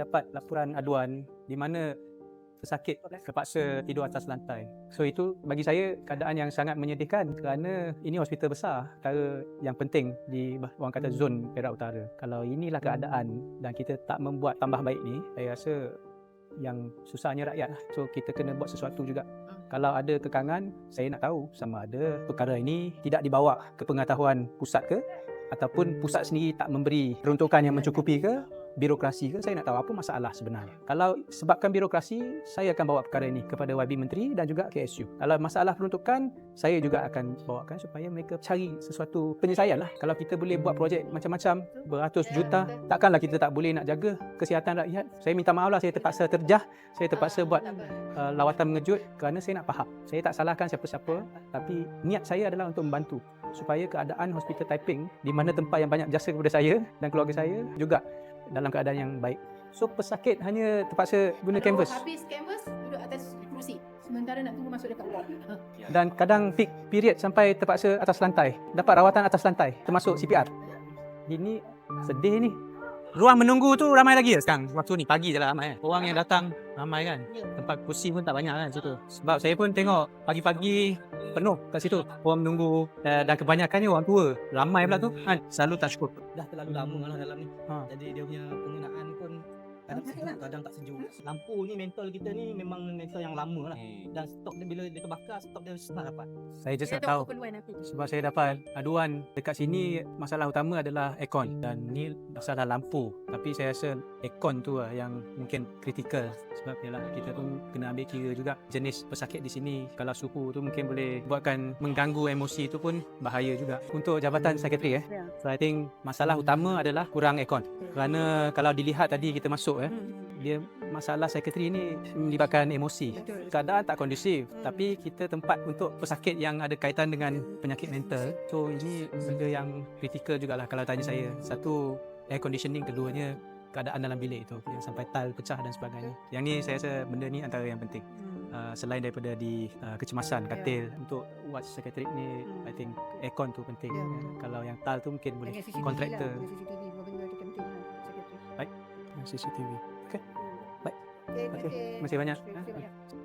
dapat laporan aduan di mana pesakit terpaksa tidur atas lantai. So itu bagi saya keadaan yang sangat menyedihkan kerana ini hospital besar, antara yang penting di orang kata zon Perak Utara. Kalau inilah keadaan dan kita tak membuat tambah baik ni, saya rasa yang susahnya rakyat. So kita kena buat sesuatu juga. Kalau ada kekangan, saya nak tahu sama ada perkara ini tidak dibawa ke pengetahuan pusat ke ataupun pusat sendiri tak memberi peruntukan yang mencukupi ke birokrasi ke saya nak tahu apa masalah sebenarnya. Kalau sebabkan birokrasi saya akan bawa perkara ini kepada YB Menteri dan juga KSU kalau masalah peruntukan saya juga akan bawakan supaya mereka cari sesuatu penyelesaian lah. Kalau kita boleh buat projek macam-macam beratus juta takkanlah kita tak boleh nak jaga kesihatan rakyat. Saya minta maaf lah saya terpaksa terjah saya terpaksa buat uh, lawatan mengejut kerana saya nak faham. Saya tak salahkan siapa-siapa tapi niat saya adalah untuk membantu supaya keadaan hospital Taiping di mana tempat yang banyak jasa kepada saya dan keluarga saya juga dalam keadaan yang baik. So pesakit hanya terpaksa guna Kalau canvas Habis canvas duduk atas kerusi. Sementara nak tunggu masuk dekat ward. dan kadang peak period sampai terpaksa atas lantai. Dapat rawatan atas lantai termasuk CPR. Ini sedih ni. Ruang menunggu tu ramai lagi ya sekarang Waktu ni pagi je lah ramai kan Orang yang datang ramai kan Tempat kursi pun tak banyak kan situ Sebab saya pun tengok pagi-pagi penuh kat situ Orang menunggu dan, dan kebanyakannya orang tua Ramai pula tu kan Selalu tak cukup dah terlalu lama lah dalam ni. Ha. Jadi dia punya kadang sejuk, kadang tak sejuk. Lampu ni mental kita ni memang mental yang lama lah. Dan stok dia bila dia terbakar, stok dia start dapat. Saya just nak tahu. sebab saya dapat aduan. Dekat sini masalah utama adalah aircon. Dan ni masalah lampu. Tapi saya rasa aircon tu lah yang mungkin kritikal sebab yalah kita pun kena ambil kira juga jenis pesakit di sini. Kalau suhu tu mungkin boleh buatkan mengganggu emosi tu pun bahaya juga. Untuk jabatan sekretari eh. Ya. so I think masalah utama adalah kurang aircon. Kerana kalau dilihat tadi kita masuk eh Hmm. dia masalah sekretari ni melibatkan emosi. Betul. keadaan tak kondusif Hmm. tapi kita tempat untuk pesakit yang ada kaitan dengan penyakit mental. So ini benda yang kritikal jugalah kalau tanya saya. Satu air conditioning keduanya keadaan dalam bilik itu yang sampai tile pecah dan sebagainya yang ni saya rasa benda ni antara yang penting Hmm. uh, selain daripada di uh, kecemasan Ya. katil untuk buat sekretariat ni Hmm. I think aircon tu penting Ya. kalau yang tile tu mungkin boleh kontraktor Lah. CCTV benda tu penting lah. Secretary. CCTV okay Hmm. Baik. Okay, kasih banyak. Terima kasih banyak.